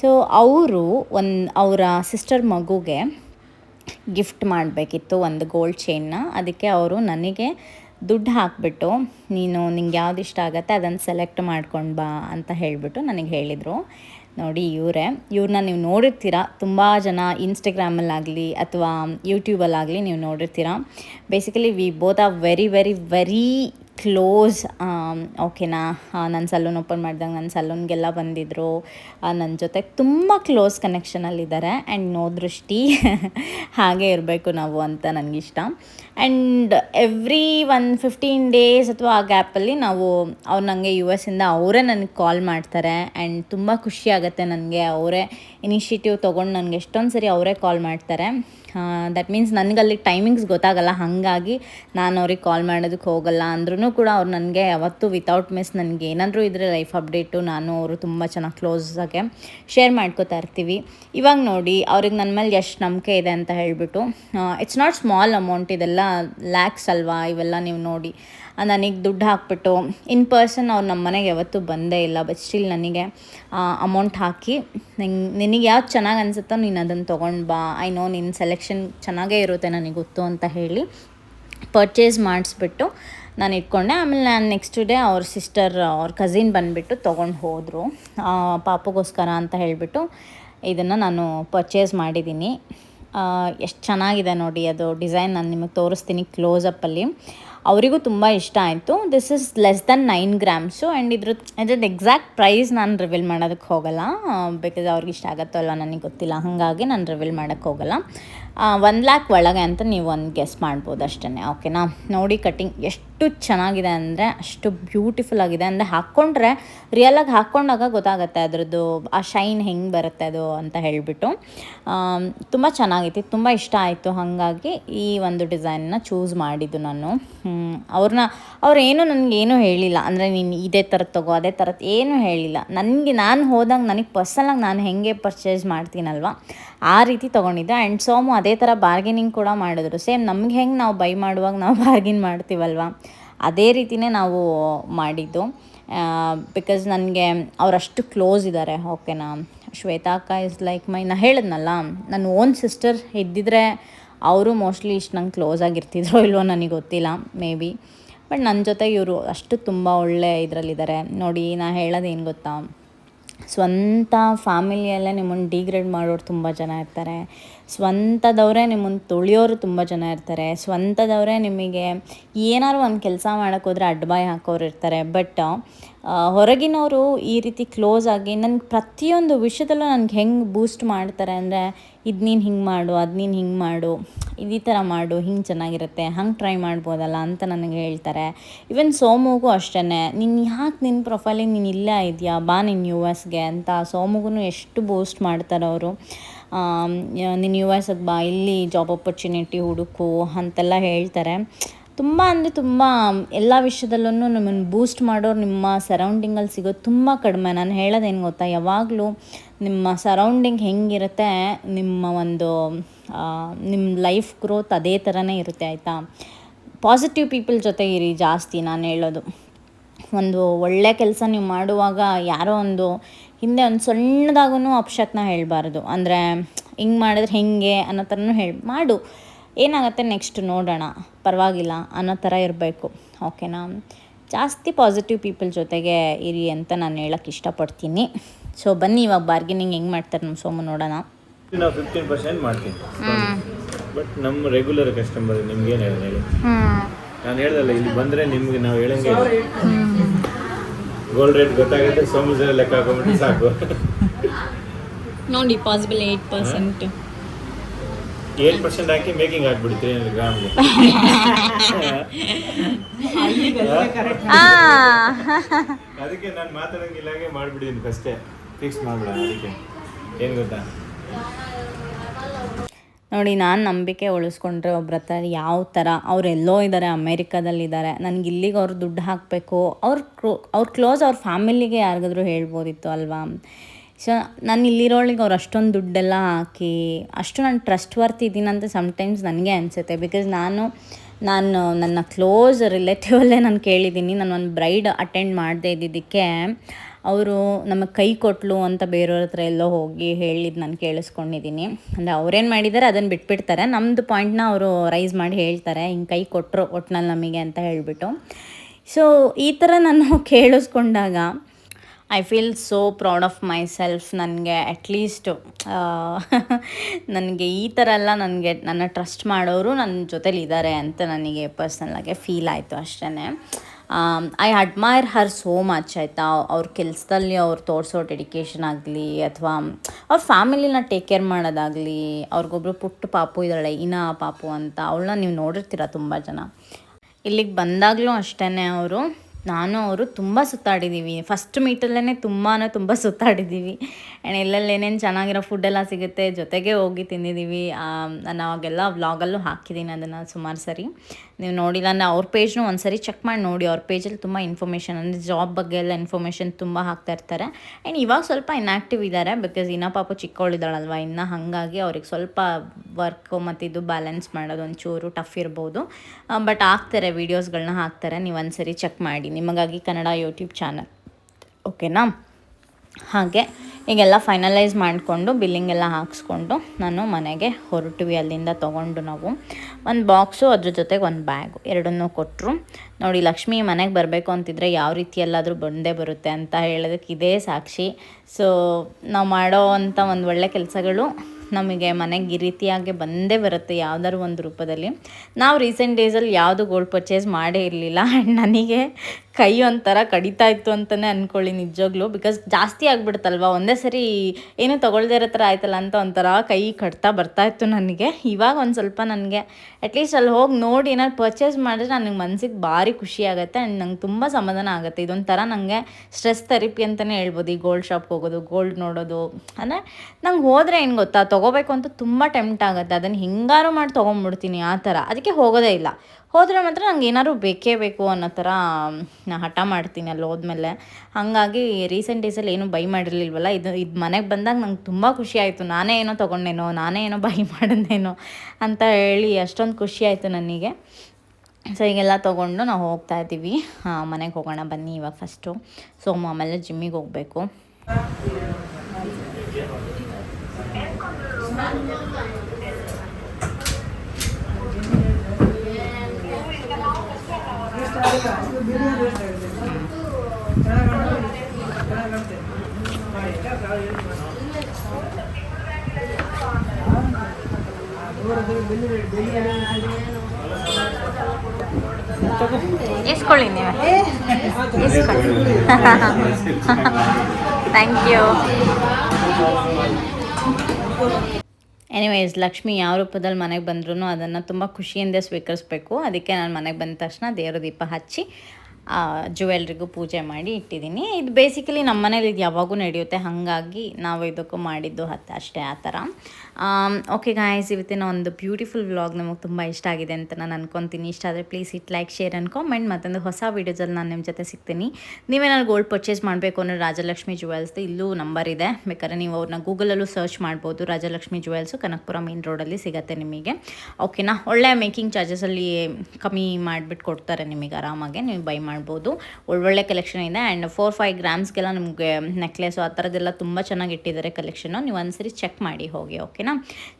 ಸೊ ಅವರು ಒಂದು, ಅವರ ಸಿಸ್ಟರ್ ಮಗುಗೆ ಗಿಫ್ಟ್ ಮಾಡಬೇಕಿತ್ತು, ಒಂದು ಗೋಲ್ಡ್ ಚೈನ್ನ ಅದಕ್ಕೆ ಅವರು ನನಗೆ ದುಡ್ಡು ಹಾಕಿಬಿಟ್ಟು, ನೀನು ನಿಂಗೆ ಯಾವ್ದು ಇಷ್ಟ ಆಗುತ್ತೆ ಅದನ್ನು ಸೆಲೆಕ್ಟ್ ಮಾಡ್ಕೊಂಡು ಬಾ ಅಂತ ಹೇಳಿಬಿಟ್ಟು ನನಗೆ ಹೇಳಿದರು. ನೋಡಿ, ಇವರೇ ಇವ್ರನ್ನ ನೀವು ನೋಡಿರ್ತೀರ, ತುಂಬ ಜನ ಇನ್ಸ್ಟಾಗ್ರಾಮಲ್ಲಾಗಲಿ ಅಥವಾ ಯೂಟ್ಯೂಬಲ್ಲಾಗಲಿ ನೀವು ನೋಡಿರ್ತೀರ. Basically we both are very very very close ಓಕೆನಾ ನನ್ನ ಸಲೂನ್ ಓಪನ್ ಮಾಡಿದಾಗ ನನ್ನ ಸಲೂನ್ಗೆಲ್ಲ ಬಂದಿದ್ದರು ನನ್ನ ಜೊತೆ ತುಂಬ ಕ್ಲೋಸ್ ಕನೆಕ್ಷನಲ್ಲಿದ್ದಾರೆ ಆ್ಯಂಡ್ ನೋ ದೃಷ್ಟಿ. ಹಾಗೆ ಇರಬೇಕು ನಾವು ಅಂತ ನನಗಿಷ್ಟ. And every one fifteen days ಅಥವಾ ಆ ಗ್ಯಾಪಲ್ಲಿ ನಾವು ಅವ್ರು ನನಗೆ ಯು ಎಸ್ಸಿಂದ ಅವರೇ ನನಗೆ ಕಾಲ್ ಮಾಡ್ತಾರೆ. ಆ್ಯಂಡ್ ತುಂಬ ಖುಷಿ ಆಗುತ್ತೆ ನನಗೆ. ಅವರೇ ಇನಿಷಿಯೇಟಿವ್ ತೊಗೊಂಡು ನನಗೆ ಎಷ್ಟೊಂದು ಸರಿ ಅವರೇ ಕಾಲ್ ಮಾಡ್ತಾರೆ. ದಟ್ ಮೀನ್ಸ್ ನನಗೆ ಅಲ್ಲಿ ಟೈಮಿಂಗ್ಸ್ ಗೊತ್ತಾಗಲ್ಲ. ಹಾಗಾಗಿ ನಾನು ಅವ್ರಿಗೆ ಕಾಲ್ ಮಾಡೋದಕ್ಕೆ ಹೋಗಲ್ಲ ಅಂದ್ರೂ ಕೂಡ ಅವ್ರು ನನಗೆ ಯಾವತ್ತೂ ವಿತೌಟ್ ಮಿಸ್ ನನಗೆ ಏನಾದರೂ ಇದ್ರೆ ಲೈಫ್ ಅಪ್ಡೇಟು ನಾನು ಅವರು ತುಂಬ ಚೆನ್ನಾಗಿ ಕ್ಲೋಸಾಗೆ ಶೇರ್ ಮಾಡ್ಕೋತಾ ಇರ್ತೀವಿ. ಇವಾಗ ನೋಡಿ, ಅವ್ರಿಗೆ ನನ್ನ ಮೇಲೆ ಎಷ್ಟು ನಂಬಿಕೆ ಇದೆ ಅಂತ ಹೇಳಿಬಿಟ್ಟು ಇಟ್ಸ್ ನಾಟ್ ಸ್ಮಾಲ್ ಅಮೌಂಟ್ ಇದೆಲ್ಲ ಲ್ಯಾಕ್ಸ್ ಅಲ್ವಾ? ಇವೆಲ್ಲ ನೀವು ನೋಡಿ. ನನಗೆ ದುಡ್ಡು ಹಾಕ್ಬಿಟ್ಟು ಇನ್ ಪರ್ಸನ್ ಅವ್ರು ನಮ್ಮ ಮನೆಗೆ ಯಾವತ್ತೂ ಬಂದೇ ಇಲ್ಲ ಬಟ್ ಸ್ಟಿಲ್ ನನಗೆ ಅಮೌಂಟ್ ಹಾಕಿ, ನಂಗೆ, ನಿನಗೆ ಯಾವ್ದು ಚೆನ್ನಾಗಿ ಅನಿಸುತ್ತೋ ನೀನು ಅದನ್ನು ತೊಗೊಂಡು ಬಾ ಐ ನೋ ನಿನ್ನ ಸೆಲೆಕ್ಷನ್ ಚೆನ್ನಾಗೇ ಇರುತ್ತೆ ನನಗೆ ಗೊತ್ತು ಅಂತ ಹೇಳಿ ಪರ್ಚೇಸ್ ಮಾಡಿಸ್ಬಿಟ್ಟು ನಾನು ಇಟ್ಕೊಂಡೆ. ಆಮೇಲೆ ನಾನು ನೆಕ್ಸ್ಟ್ ಡೇ ಅವ್ರ ಸಿಸ್ಟರ್ ಅವ್ರ ಕಝಿನ್ ಬಂದುಬಿಟ್ಟು ತೊಗೊಂಡು ಹೋದರು. ಪಾಪಗೋಸ್ಕರ ಅಂತ ಹೇಳಿಬಿಟ್ಟು ಇದನ್ನು ನಾನು ಪರ್ಚೇಸ್ ಮಾಡಿದ್ದೀನಿ. ಎಷ್ಟು ಚೆನ್ನಾಗಿದೆ ನೋಡಿ ಅದು ಡಿಸೈನ್ ನಾನು ನಿಮಗೆ ತೋರಿಸ್ತೀನಿ ಕ್ಲೋಸಪ್ಪಲ್ಲಿ ಅವರಿಗೂ ತುಂಬ ಇಷ್ಟ ಆಯಿತು. This is less than nine grams and ಇದ್ರ ಇದ್ರದ್ದು ಎಕ್ಸಾಕ್ಟ್ ಪ್ರೈಸ್ ನಾನು ರಿವೀಲ್ ಮಾಡೋದಕ್ಕೆ ಹೋಗಲ್ಲ. ಬಿಕಾಸ್ ಅವ್ರಿಗೆ ಇಷ್ಟ ಆಗುತ್ತೋ ಅಲ್ಲ ನನಗೆ ಗೊತ್ತಿಲ್ಲ. ಹಾಗಾಗಿ ನಾನು ರಿವೀಲ್ ಮಾಡೋಕ್ಕೆ ಹೋಗಲ್ಲ. ಒನ್ ಲ್ಯಾಕ್ ಒಳಗೆ ಅಂತ ನೀವು ಒಂದು ಗೆಸ್ ಮಾಡ್ಬೋದು ಅಷ್ಟೇ ಓಕೆನಾ ನೋಡಿ ಕಟ್ಟಿಂಗ್ ಎಷ್ಟು ಚೆನ್ನಾಗಿದೆ ಅಂದರೆ, ಅಷ್ಟು ಬ್ಯೂಟಿಫುಲ್ ಆಗಿದೆ ಅಂದರೆ ಹಾಕ್ಕೊಂಡ್ರೆ ರಿಯಲಾಗಿ ಹಾಕ್ಕೊಂಡಾಗ ಗೊತ್ತಾಗುತ್ತೆ ಅದರದ್ದು, ಆ ಶೈನ್ ಹೆಂಗೆ ಬರುತ್ತೆ ಅದು ಅಂತ ಹೇಳಿಬಿಟ್ಟು. ತುಂಬ ಚೆನ್ನಾಗಿತ್ತು ತುಂಬ ಇಷ್ಟ ಆಯಿತು, ಹಾಗಾಗಿ ಈ ಒಂದು ಡಿಸೈನ್ನ ಚೂಸ್ ಮಾಡಿದ್ದು ನಾನು. ಅವ್ರನ್ನ ಅವ್ರೇನು ನನಗೇನು ಹೇಳಿಲ್ಲ, ಅಂದರೆ ನೀನು ಇದೇ ಥರದ್ದು ತಗೋ, ಅದೇ ಥರದ್ದು ಏನೂ ಹೇಳಿಲ್ಲ. ನನಗೆ ನಾನು ಹೋದಾಗ, ನನಗೆ ಪರ್ಸನಲಾಗಿ ನಾನು ಹೆಂಗೆ ಪರ್ಚೇಸ್ ಮಾಡ್ತೀನಲ್ವ, ಆ ರೀತಿ ತೊಗೊಂಡಿದ್ದೆ. ಆ್ಯಂಡ್ ಸೋಮು ಅದೇ ಥರ ಬಾರ್ಗೇನಿಂಗ್ ಕೂಡ ಮಾಡಿದ್ರು. ಸೇಮ್ ನಮ್ಗೆ ಹೆಂಗೆ ನಾವು ಬೈ ಮಾಡುವಾಗ ನಾವು ಬಾರ್ಗಿನ್ ಮಾಡ್ತೀವಲ್ವ? ಅದೇ ರೀತಿಯೇ ನಾವು ಮಾಡಿದ್ದು. ಬಿಕಾಸ್ ನನಗೆ ಅವರಷ್ಟು ಕ್ಲೋಸ್ ಇದ್ದಾರೆ ಓಕೆನಾ ಶ್ವೇತಾ ಶ್ವೇತಾಕ ಇಸ್ ಲೈಕ್ ಮೈ ನಾ ಹೇಳಿದ್ನಲ್ಲ, ನನ್ನ ಓನ್ ಸಿಸ್ಟರ್ ಇದ್ದಿದ್ರೆ ಅವರು ಮೋಸ್ಟ್ಲಿ ಇಷ್ಟು ನಂಗೆ ಕ್ಲೋಸ್ ಆಗಿರ್ತಿದ್ರು ಇಲ್ವೋ ನನಗೆ ಗೊತ್ತಿಲ್ಲ ಮೇ ಬಿ ಬಟ್ ನನ್ನ ಜೊತೆ ಇವರು ಅಷ್ಟು ತುಂಬ ಒಳ್ಳೆ ಇದರಲ್ಲಿದ್ದಾರೆ ನೋಡಿ, ನಾ ಹೇಳೋದೇನು ಗೊತ್ತಾ? ಸ್ವಂತ ಫ್ಯಾಮಿಲಿಯಲ್ಲೇ ನಿಮ್ಮನ್ನು ಡಿಗ್ರೇಡ್ ಮಾಡೋರು ತುಂಬ ಜನ ಇರ್ತಾರೆ. ಸ್ವಂತದವರೇ ನಿಮ್ಮನ್ನು ತುಳಿಯೋರು ತುಂಬ ಜನ ಇರ್ತಾರೆ. ಸ್ವಂತದವರೇ ನಿಮಗೆ ಏನಾದ್ರು ಒಂದು ಕೆಲಸ ಮಾಡೋಕ್ಕೆ ಹೋದರೆ ಅಡ್ಬಾಯ್ ಹಾಕೋರು ಇರ್ತಾರೆ. ಬಟ್ ಹೊರಗಿನವರು ಈ ರೀತಿ ಕ್ಲೋಸ್ ಆಗಿ ನನಗೆ ಪ್ರತಿಯೊಂದು ವಿಷಯದಲ್ಲೂ ನನಗೆ ಹೆಂಗೆ ಬೂಸ್ಟ್ ಮಾಡ್ತಾರೆ ಅಂದರೆ, ಇದು ನೀನು ಹಿಂಗೆ ಮಾಡು, ಅದು ನೀನು ಹಿಂಗೆ ಮಾಡು, ಇದು ಥರ ಮಾಡು, ಹಿಂಗೆ ಚೆನ್ನಾಗಿರುತ್ತೆ, ಹಂಗೆ ಟ್ರೈ ಮಾಡ್ಬೋದಲ್ಲ ಅಂತ ನನಗೆ ಹೇಳ್ತಾರೆ. ಇವನ್ ಸೋಮುಗೂ ಅಷ್ಟೇ ನೀನು ಯಾಕೆ ನಿನ್ನ ಪ್ರೊಫೈಲಿಗೆ ನೀನು ಇಲ್ಲೇ ಇದೆಯಾ? ಬಾ ನಿನ್ನ ಯು ಎಸ್ಗೆ ಅಂತ ಸೋಮುಗೂ ಎಷ್ಟು ಬೂಸ್ಟ್ ಮಾಡ್ತಾರೆ ಅವರು ನೀನು ಯು ಎಸ್ಗೆ ಬಾ ಇಲ್ಲಿ ಜಾಬ್ ಆಪರ್ಚುನಿಟಿ ಹುಡುಕು ಅಂತೆಲ್ಲ ಹೇಳ್ತಾರೆ. ತುಂಬ ಅಂದರೆ ತುಂಬ ಎಲ್ಲ ವಿಷಯದಲ್ಲೂ ನಿಮ್ಮನ್ನು ಬೂಸ್ಟ್ ಮಾಡೋರು ನಿಮ್ಮ ಸರೌಂಡಿಂಗಲ್ಲಿ ಸಿಗೋದು ತುಂಬ ಕಡಿಮೆ. ನಾನು ಹೇಳೋದೇನು ಗೊತ್ತಾ? ಯಾವಾಗಲೂ ನಿಮ್ಮ ಸರೌಂಡಿಂಗ್ ಹೆಂಗಿರುತ್ತೆ, ನಿಮ್ಮ ಒಂದು ನಿಮ್ಮ ಲೈಫ್ ಗ್ರೋತ್ ಅದೇ ಥರನೇ ಇರುತ್ತೆ, ಆಯಿತಾ? ಪಾಸಿಟಿವ್ ಪೀಪಲ್ ಜೊತೆ ಇರಿ ಜಾಸ್ತಿ ನಾನು ಹೇಳೋದು. ಒಂದು ಒಳ್ಳೆ ಕೆಲಸ ನೀವು ಮಾಡುವಾಗ ಯಾರೋ ಒಂದು ಹಿಂದೆ ಒಂದು ಸಣ್ಣದಾಗೂ ಅಪಶಕ್ನ ಹೇಳಬಾರ್ದು. ಅಂದರೆ ಹಿಂಗೆ ಮಾಡಿದ್ರೆ ಹೇಗೆ ಅನ್ನೋ ಥರನೂ ಹೇಳಿ ಮಾಡು. ಏನಾಗುತ್ತೆ ನೆಕ್ಸ್ಟ್ ನೋಡೋಣ ಪರವಾಗಿಲ್ಲ ಅನ್ನೋ ಥರ ಇರಬೇಕು. ಓಕೆನಾ ಜಾಸ್ತಿ ಪಾಸಿಟಿವ್ ಪೀಪಲ್ ಜೊತೆಗೆ ಇರಿ ಅಂತ ನಾನು ಹೇಳಕ್ಕೆ ಇಷ್ಟಪಡ್ತೀನಿ. ಸೊ ಬನ್ನಿ ಇವಾಗ ಬಾರ್ಗೇನಿಂಗ್ ಹೆಂಗೆ ಮಾಡ್ತಾರೆ ನಮ್ಮ ಸೋಮು ನೋಡೋಣ. ನಾವು ಫಿಫ್ಟೀನ್ ಪರ್ಸೆಂಟ್ ಮಾಡ್ತೀನಿ ಬಟ್ ನಮ್ಮ ರೆಗ್ಯುಲರ್ ಕಸ್ಟಮರ್ ನಿಮ್ಗೆ ಏನು ಹೇಳಿ? ನಾನು ಹೇಳ್ದಲ್ಲ ಇಲ್ಲಿ ಬಂದರೆ ನಿಮಗೆ ನಾವು ಹೇಳಂಗೆ ಗೋಲ್ಡ್ ರೇಟ್ ಗೊತ್ತಾಗುತ್ತೆ ಸಮುದ್ರ ಲೆಕ್ಕ ಹಾಕೊಂಡ್ಬಿಟ್ಟು ಸಾಕು. ನೋಡಿ possible eight percent eight percent ಹಾಕಿ ಮೇಕಿಂಗ್ ಹಾಕ್ಬಿಡ್ತೀರಿ ಏನಿಲ್ಲ ಗ್ರಾಮ್ಗೆ. ಅದಕ್ಕೆ ನಾನು ಮಾತಾಡೋಂಗಿಲ್ಲಾಗೆ ಮಾಡ್ಬಿಟ್ಟಿದ್ದೀನಿ ಫಸ್ಟೇ. ಫಿಕ್ಸ್ ಮಾಡ್ಬಿಡ ಅದಕ್ಕೆ. ಏನು ಗೊತ್ತಾ? ನೋಡಿ, ನಾನು ನಂಬಿಕೆ ಉಳಿಸ್ಕೊಂಡ್ರೆ ಒಬ್ರ ಹತ್ರ ಯಾವ ಥರ ಅವ್ರು ಎಲ್ಲೋ ಇದ್ದಾರೆ ಅಮೇರಿಕಾದಲ್ಲಿದ್ದಾರೆ ನನಗೆ ಇಲ್ಲಿಗೆ ಅವ್ರು ದುಡ್ಡು ಹಾಕಬೇಕು, ಅವ್ರ ಕ್ಲೋ ಅವ್ರ ಕ್ಲೋಸ್ ಅವ್ರ ಫ್ಯಾಮಿಲಿಗೆ ಯಾರಿಗಾದ್ರೂ ಹೇಳ್ಬೋದಿತ್ತು ಅಲ್ವಾ? ಸೊ, ನಾನು ಇಲ್ಲಿರೋಳಿಗೆ ಅವ್ರು ಅಷ್ಟೊಂದು ದುಡ್ಡೆಲ್ಲ ಹಾಕಿ, ಅಷ್ಟು ನಾನು ಟ್ರಸ್ಟ್ ವರ್ತ್ ಇದ್ದೀನಂತ ಸಮ್ಟೈಮ್ಸ್ ನನಗೆ ಅನಿಸುತ್ತೆ ಬಿಕಾಸ್ ನಾನು ನಾನು ನನ್ನ ಕ್ಲೋಸ್ ರಿಲೇಟಿವಲ್ಲೇ ನಾನು ಕೇಳಿದ್ದೀನಿ ನಾನು ಒಂದು ಬ್ರೈಡ್ ಅಟೆಂಡ್ ಮಾಡದೇ ಇದ್ದಿದ್ದಕ್ಕೆ ಅವರು ನಮಗೆ ಕೈ ಕೊಟ್ಲು ಅಂತ ಬೇರೆಯವ್ರ ಹತ್ರ ಎಲ್ಲೋ ಹೋಗಿ ಹೇಳಿದ್ದು ನಾನು ಕೇಳಿಸ್ಕೊಂಡಿದ್ದೀನಿ ಅಂದರೆ ಅವ್ರೇನು ಮಾಡಿದ್ದಾರೆ ಅದನ್ನು ಬಿಟ್ಬಿಡ್ತಾರೆ. ನಮ್ಮದು ಪಾಯಿಂಟ್ನ ಅವರು ರೈಸ್ ಮಾಡಿ ಹೇಳ್ತಾರೆ. ಹಿಂಗೆ ಕೈ ಕೊಟ್ಟರು ಒಟ್ನಲ್ಲಿ ನಮಗೆ ಅಂತ ಹೇಳಿಬಿಟ್ಟು. ಸೊ ಈ ಥರ ನಾನು ಕೇಳಿಸ್ಕೊಂಡಾಗ I feel so proud of myself ನನಗೆ ಅಟ್ಲೀಸ್ಟು ನನಗೆ ಈ ಥರ ಎಲ್ಲ ನನಗೆ, ನನ್ನ ಟ್ರಸ್ಟ್ ಮಾಡೋರು ನನ್ನ ಜೊತೇಲಿ ಇದ್ದಾರೆ ಅಂತ ನನಗೆ ಪರ್ಸ್ನಲಾಗೆ ಫೀಲ್ ಆಯಿತು ಅಷ್ಟೇ I admire her so much ಆಯಿತಾ? ಅವ್ರ ಕೆಲಸದಲ್ಲಿ ಅವ್ರು ತೋರಿಸೋ ಡೆಡಿಕೇಶನ್ ಆಗಲಿ, ಅಥವಾ ಅವ್ರ ಫ್ಯಾಮಿಲಿನ ಟೇಕ್ ಕೇರ್ ಮಾಡೋದಾಗಲಿ, ಅವ್ರಿಗೊಬ್ರು ಪುಟ್ಟ ಪಾಪು ಇದ್ದಾಳೆ ಇನಾ ಪಾಪು ಅಂತ, ಅವಳನ್ನ ನೀವು ನೋಡಿರ್ತೀರ ತುಂಬ ಜನ? ಇಲ್ಲಿಗೆ ಬಂದಾಗಲೂ ಅಷ್ಟೇ ಅವರು. ನಾನು ಅವರು ತುಂಬ ಸುತ್ತಾಡಿದ್ದೀವಿ ಫಸ್ಟ್ ಮೀಟಲ್ಲೇ ತುಂಬಾ ತುಂಬ ಸುತ್ತಾಡಿದ್ದೀವಿ ಆ್ಯಂಡ್ ಎಲ್ಲೆಲ್ಲಿ ಏನೇನು ಚೆನ್ನಾಗಿರೋ ಫುಡ್ಡೆಲ್ಲ ಸಿಗುತ್ತೆ, ಜೊತೆಗೆ ಹೋಗಿ ತಿಂದಿದ್ದೀವಿ ನಾನು ಅವಾಗೆಲ್ಲ ವ್ಲಾಗಲ್ಲೂ ಹಾಕಿದ್ದೀನಿ ಅದನ್ನು ಸುಮಾರು ಸರಿ. ನೀವು ನೋಡಿಲ್ಲ ಅಂದರೆ ಅವ್ರ ಪೇಜ್ನು ಒಂದು ಸರಿ ಚೆಕ್ ಮಾಡಿ ನೋಡಿ. ಅವ್ರ ಪೇಜಲ್ಲಿ ತುಂಬ ಇನ್ಫಾರ್ಮೇಷನ್ ಅಂದರೆ ಜಾಬ್ ಬಗ್ಗೆ ಎಲ್ಲ ಇನ್ಫಾರ್ಮೇಷನ್ ತುಂಬ ಹಾಕ್ತಾ ಇರ್ತಾರೆ. ಆ್ಯಂಡ್ ಇವಾಗ ಸ್ವಲ್ಪ ಇನ್ಆ್ಯಕ್ಟಿವ್ ಇದ್ದಾರೆ ಬಿಕಾಸ್ ಇನ್ನೂ ಪಾಪ ಚಿಕ್ಕವಳಿದ್ದಾಳಲ್ವ. ಇನ್ನು ಹಾಗಾಗಿ ಅವ್ರಿಗೆ ಸ್ವಲ್ಪ ವರ್ಕು ಮತ್ತು ಇದು ಬ್ಯಾಲೆನ್ಸ್ ಮಾಡೋದು ಒಂಚೂರು ಟಫ್ ಇರ್ಬೋದು. ಬಟ್ ಹಾಕ್ತಾರೆ ವೀಡಿಯೋಸ್ಗಳನ್ನ ಹಾಕ್ತಾರೆ. ನೀವು ಒಂದು ಸರಿ ಚೆಕ್ ಮಾಡಿ. ನಿಮಗಾಗಿ ಕನ್ನಡ ಯೂಟ್ಯೂಬ್ ಚಾನಲ್ ಓಕೆನಾ ಹಾಗೆ. ಈಗೆಲ್ಲ ಫೈನಲೈಸ್ ಮಾಡಿಕೊಂಡು ಬಿಲ್ಲಿಂಗ್ ಎಲ್ಲ ಹಾಕ್ಸ್ಕೊಂಡು ನಾನು ಮನೆಗೆ ಹೊರಟಿವಿ. ಅಲ್ಲಿಂದ ತೊಗೊಂಡು ನಾವು ಒಂದು ಬಾಕ್ಸು ಅದ್ರ ಜೊತೆಗೆ ಒಂದು ಬ್ಯಾಗು ಎರಡನ್ನೂ ಕೊಟ್ಟರು ನೋಡಿ ಲಕ್ಷ್ಮಿ ಮನೆಗೆ ಬರಬೇಕು ಅಂತಿದ್ರೆ ಯಾವ ರೀತಿ ಎಲ್ಲಾದರೂ ಬಂದೇ ಬರುತ್ತೆ ಅಂತ ಹೇಳೋದಕ್ಕೆ ಇದೇ ಸಾಕ್ಷಿ. ಸೊ ನಾವು ಮಾಡೋ ಅಂಥ ಒಂದು ಒಳ್ಳೆ ಕೆಲಸಗಳು ನಮಗೆ ಮನೆಗೆ ಈ ರೀತಿಯಾಗಿ ಬಂದೇ ಬರುತ್ತೆ ಯಾವ್ದಾದ್ರು ಒಂದು ರೂಪದಲ್ಲಿ. ನಾವು ರೀಸೆಂಟ್ ಡೇಸಲ್ಲಿ ಯಾವುದು ಗೋಲ್ಡ್ ಪರ್ಚೇಸ್ ಮಾಡೇ ಇರಲಿಲ್ಲ. ಆ್ಯಂಡ್ ನನಗೆ ಕೈ ಒಂಥರ ಕಡಿತಾ ಇತ್ತು ಅಂತಲೇ ಅಂದ್ಕೊಳ್ಳಿ ನಿಜವಾಗ್ಲೂ. ಬಿಕಾಸ್ ಜಾಸ್ತಿ ಆಗ್ಬಿಡುತ್ತಲ್ವ ಒಂದೇ ಸರಿ ಏನು ತೊಗೊಳ್ದೇ ಇರೋ ಥರ ಆಯ್ತಲ್ಲ ಅಂತ ಒಂಥರ ಕೈ ಕಟ್ತಾ ಬರ್ತಾ ಇತ್ತು ನನಗೆ. ಇವಾಗ ಒಂದು ಸ್ವಲ್ಪ ನನಗೆ ಅಟ್ಲೀಸ್ಟ್ ಅಲ್ಲಿ ಹೋಗಿ ನೋಡಿ ಏನಾದ್ರು ಪರ್ಚೇಸ್ ಮಾಡಿದ್ರೆ ನನಗೆ ಮನಸ್ಸಿಗೆ ಭಾರಿ ಖುಷಿ ಆಗುತ್ತೆ ಆ್ಯಂಡ್ ನಂಗೆ ತುಂಬ ಸಮಾಧಾನ ಆಗುತ್ತೆ. ಇದೊಂಥರ ನನಗೆ ಸ್ಟ್ರೆಸ್ ಥೆರಪಿ ಅಂತಲೇ ಹೇಳ್ಬೋದು. ಈ ಗೋಲ್ಡ್ ಶಾಪ್ಗೆ ಹೋಗೋದು ಗೋಲ್ಡ್ ನೋಡೋದು. ಅಂದರೆ ನಂಗೆ ಹೋದರೆ ಏನು ಗೊತ್ತಾ? ತೊಗೋಬೇಕು ಅಂತ ತುಂಬ ಟೆಂಪ್ಟ್ ಆಗುತ್ತೆ. ಅದನ್ನು ಹಿಂಗಾರು ಮಾಡಿ ತೊಗೊಂಬಿಡ್ತೀನಿ ಆ ಥರ. ಅದಕ್ಕೆ ಹೋಗೋದೇ ಇಲ್ಲ. ಹೋದರೆ ಮಾತ್ರ ನಂಗೆ ಏನಾದ್ರು ಬೇಕೇ ಬೇಕು ಅನ್ನೋ ಥರ ನಾ ಹಠ ಮಾಡ್ತೀನಿ ಅಲ್ಲಿ ಹೋದ್ಮೇಲೆ. ಹಾಗಾಗಿ ರೀಸೆಂಟ್ ಡೇಸಲ್ಲಿ ಏನೂ ಬೈ ಮಾಡಿರಲಿಲ್ವಲ್ಲ, ಇದು ಇದು ಮನೆಗೆ ಬಂದಾಗ ನಂಗೆ ತುಂಬ ಖುಷಿ ಆಯಿತು. ನಾನೇ ಏನೋ ತೊಗೊಂಡೇನೋ, ನಾನೇ ಏನೋ ಬೈ ಮಾಡಿದ್ನೇನೋ ಅಂತ ಹೇಳಿ ಅಷ್ಟೊಂದು ಖುಷಿ ಆಯಿತು ನನಗೆ. ಸೊ ಈಗೆಲ್ಲ ತೊಗೊಂಡು ನಾವು ಹೋಗ್ತಾ ಇದ್ದೀವಿ. ಮನೆಗೆ ಹೋಗೋಣ ಬನ್ನಿ ಇವಾಗ ಫಸ್ಟು ಸೊ ಆಮೇಲೆ ಜಿಮ್ಮಿಗೆ ಹೋಗಬೇಕು. ಇಸ್ಕೊಳ್ಳಿ ನೀವು ಥ್ಯಾಂಕ್ ಯು ಎನಿವೇಸ್ ಲಕ್ಷ್ಮಿ ಯಾವ ರೂಪದಲ್ಲಿ ಮನೆಗೆ ಬಂದ್ರೂ ಅದನ್ನು ತುಂಬ ಖುಷಿಯಿಂದ ಸ್ವೀಕರಿಸಬೇಕು. ಅದಕ್ಕೆ ನಾನು ಮನೆಗೆ ಬಂದ ತಕ್ಷಣ ದೇವರ ದೀಪ ಹಚ್ಚಿ ಜುವೆಲ್ರಿಗೂ ಪೂಜೆ ಮಾಡಿ ಇಟ್ಟಿದ್ದೀನಿ. ಇದು ಬೇಸಿಕಲಿ ನಮ್ಮ ಮನೇಲಿ ಇದು ಯಾವಾಗೂ ನಡೆಯುತ್ತೆ. ಹಾಗಾಗಿ ನಾವು ಇದಕ್ಕೂ ಮಾಡಿದ್ದು ಹತ್ತು ಅಷ್ಟೇ ಆ ಥರ. ಓಕೆ ಗಾಯ್ಸ್ ಇವತ್ತಿನ ಒಂದು ಬ್ಯೂಟಿಫುಲ್ ವ್ಲಾಗ್ ನಮಗೆ ತುಂಬ ಇಷ್ಟ ಆಗಿದೆ ಅಂತ ನಾನು ಅನ್ಕೊತೀನಿ. ಇಷ್ಟ ಆದರೆ please it like share and comment ಮತ್ತೊಂದು ಹೊಸ ವೀಡಿಯೋಸಲ್ಲಿ ನಾನು ನಿಮ್ಮ ಜೊತೆ ಸಿಗ್ತೀನಿ. ನೀವೇನಾದ್ರು ಗೋಲ್ಡ್ ಪರ್ಚೇಸ್ ಮಾಡಬೇಕು ಅನ್ನೋ ರಾಜಲಕ್ಷ್ಮಿ ಜುವೆಲ್ಸ್ದು ಇಲ್ಲೂ ನಂಬರ್ ಇದೆ. ಬೇಕಾದ್ರೆ ನೀವು ಅವ್ರನ್ನ ಗೂಗಲಲ್ಲೂ ಸರ್ಚ್ ಮಾಡ್ಬೋದು. ರಾಜಲಕ್ಷ್ಮಿ ಜುವೆಲ್ಸು ಕನಕಪುರ ಮೇನ್ ರೋಡಲ್ಲಿ ಸಿಗುತ್ತೆ ನಿಮಗೆ. ಓಕೆನಾ ಒಳ್ಳೆಯ ಮೇಕಿಂಗ್ ಚಾರ್ಜಸಲ್ಲಿ ಕಮ್ಮಿ ಮಾಡಿಬಿಟ್ಟು ಕೊಡ್ತಾರೆ ನಿಮಗೆ ಆರಾಮಾಗೆ. ನೀವು ಬೈ ಮಾಡ್ಬೋದು. ಒಳ್ಳೊಳ್ಳೆ ಕಲೆಕ್ಷನ್ ಇದೆ. ಆ್ಯಂಡ್ ಫೋರ್ ಫೈವ್ ಗ್ರಾಮ್ಸ್ಗೆಲ್ಲ ನಿಮಗೆ ನೆಕ್ಲೆಸು ಆ ಥರದ್ದೆಲ್ಲ ತುಂಬ ಚೆನ್ನಾಗಿ ಇಟ್ಟಿದ್ದಾರೆ ಕಲೆಕ್ಷನು ನೀವು ಒಂದ್ಸರಿ ಚೆಕ್ ಮಾಡಿ ಹೋಗಿ ಓಕೆನಾ?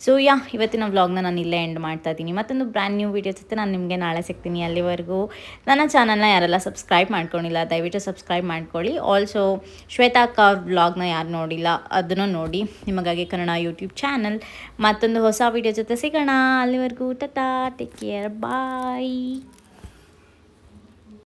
ಸೊ ಯಾ, ಇವತ್ತಿನ ವ್ಲಾಗ್ನ ನಾನು ಇಲ್ಲೇ ಎಂಡ್ ಮಾಡ್ತಾ ಇದ್ದೀನಿ. ಮತ್ತೊಂದು ಬ್ರ್ಯಾಂಡ್ ನ್ಯೂ ವೀಡಿಯೋ ಜೊತೆ ನಾನು ನಿಮಗೆ ನಾಳೆ ಸಿಗ್ತೀನಿ ಅಲ್ಲಿವರೆಗೂ. ನನ್ನ ಚಾನಲ್ನ ಯಾರೆಲ್ಲ ಸಬ್ಸ್ಕ್ರೈಬ್ ಮಾಡ್ಕೊಂಡಿಲ್ಲ, ದಯವಿಟ್ಟು ಸಬ್ಸ್ಕ್ರೈಬ್ ಮಾಡ್ಕೊಳ್ಳಿ. ಆಲ್ಸೋ ಶ್ವೇತಾ ಕೌರ್ ವ್ಲಾಗ್ನ ಯಾರು ನೋಡಿಲ್ಲ, ಅದನ್ನು ನೋಡಿ ನಿಮಗಾಗಿ ಕನ್ನಡ ಯೂಟ್ಯೂಬ್ ಚಾನಲ್ ಮತ್ತೊಂದು ಹೊಸ ವೀಡಿಯೋ ಜೊತೆ ಸಿಗೋಣ. ಅಲ್ಲಿವರೆಗೂ, ಟಟಾ ಟೇಕ್ ಕೇರ್ ಬಾಯ್